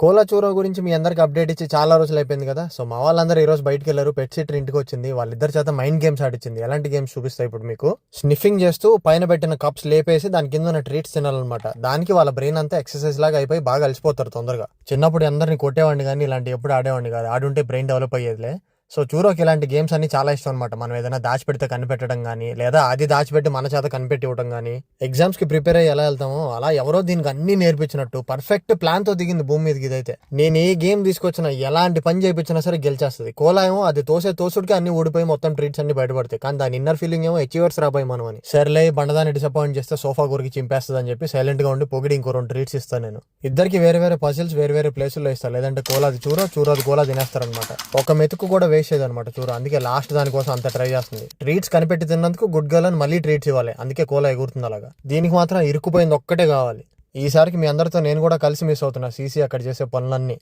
కోలాచూరో గురించి మీ అందరికి అప్డేట్ ఇచ్చి చాలా రోజులు అయిపోయింది కదా. సో మా వాళ్ళందరూ ఈ రోజు బయటికి వెళ్ళారు పెట్ సిటర్ ఇంటికి వచ్చింది. వాళ్ళిద్దరి చేత మైండ్ గేమ్స్ ఆడిచ్చింది. ఎలాంటి గేమ్స్ చూపిస్తాయి ఇప్పుడు మీకు? స్నిఫింగ్ చేస్తూ పైన పెట్టిన కప్స్ లేపేసి దాని కింద ఉన్న ట్రీట్స్ తినాలన్నమాట. దానికి వాళ్ళ బ్రెయిన్ అంతా ఎక్సర్సైజ్ లాగా అయిపోయి బాగా అలసిపోతారు తొందరగా. చిన్నప్పుడు అందరిని కొట్టేవాడిని కానీ ఇలాంటి ఎప్పుడు ఆడేవాడిని కాదు. ఆడుంటే బ్రెయిన్ డెవలప్ అయ్యేదిలే. సో చూరోకి ఇలాంటి గేమ్స్ అన్ని చాలా ఇష్టం అనమాట మనం ఏదైనా దాచిపెడితే కనిపెట్టడం కానీ లేదా అది దాచిపెట్టి మన చేత కనిపెట్టి ఇవ్వడం కానీ ఎగ్జామ్స్కి ప్రిపేర్ అయ్యి ఎలా వెళ్తామో అలా ఎవరో దీనికి అన్ని నేర్పించినట్టు పర్ఫెక్ట్ ప్లాన్తో దిగింది భూమి మీదకి ఇదైతే. నేను ఏ గేమ్ తీసుకొచ్చినా ఎలాంటి పని చేయించినా సరే గెలిచేస్తుంది. కోలా ఏమో అది తోసే తోసుడికి అన్ని ఊడిపోయి మొత్తం ట్రీట్స్ అన్ని బయటపడతాయి. కానీ దాని ఇన్నర్ ఫీలింగ్ ఏమో అచీవర్స్ రాబోయి మనం అని. సర్లే బండదాన్ని డిసప్పాయింట్ చేస్తే సోఫా గురికి చింపేస్తుంది అని చెప్పి సైలెంట్గా ఉండి పొగిడి ఇంకో రెండు ట్రీట్స్ ఇస్తాను నేను. ఇద్దరికి వేరే వేరే పజిల్స్ వేరే వేరే ప్లేసుల్లో ఇస్తాను. లేదంటే కోలాది చూరో చూరోది కోలా తినేస్తారనమాట ఒక మెతుకు కూడా వేసేది అనమాట చూర అందుకే లాస్ట్ దానికోసం అంత ట్రై చేస్తుంది. ట్రీట్స్ కనిపెట్టి తిన్నందుకు గుడ్ గర్ల్ అని మళ్ళీ ట్రీట్స్ ఇవ్వాలి. అందుకే కోలా ఎగురుతుంది అలాగా. దీనికి మాత్రం ఇరుక్కుపోయింది ఒక్కటే కావాలి. ఈసారికి మీ అందరితో నేను కూడా కలిసి మిస్ అవుతున్నా. సీసీ అక్కడ చేసే పనులన్నీ.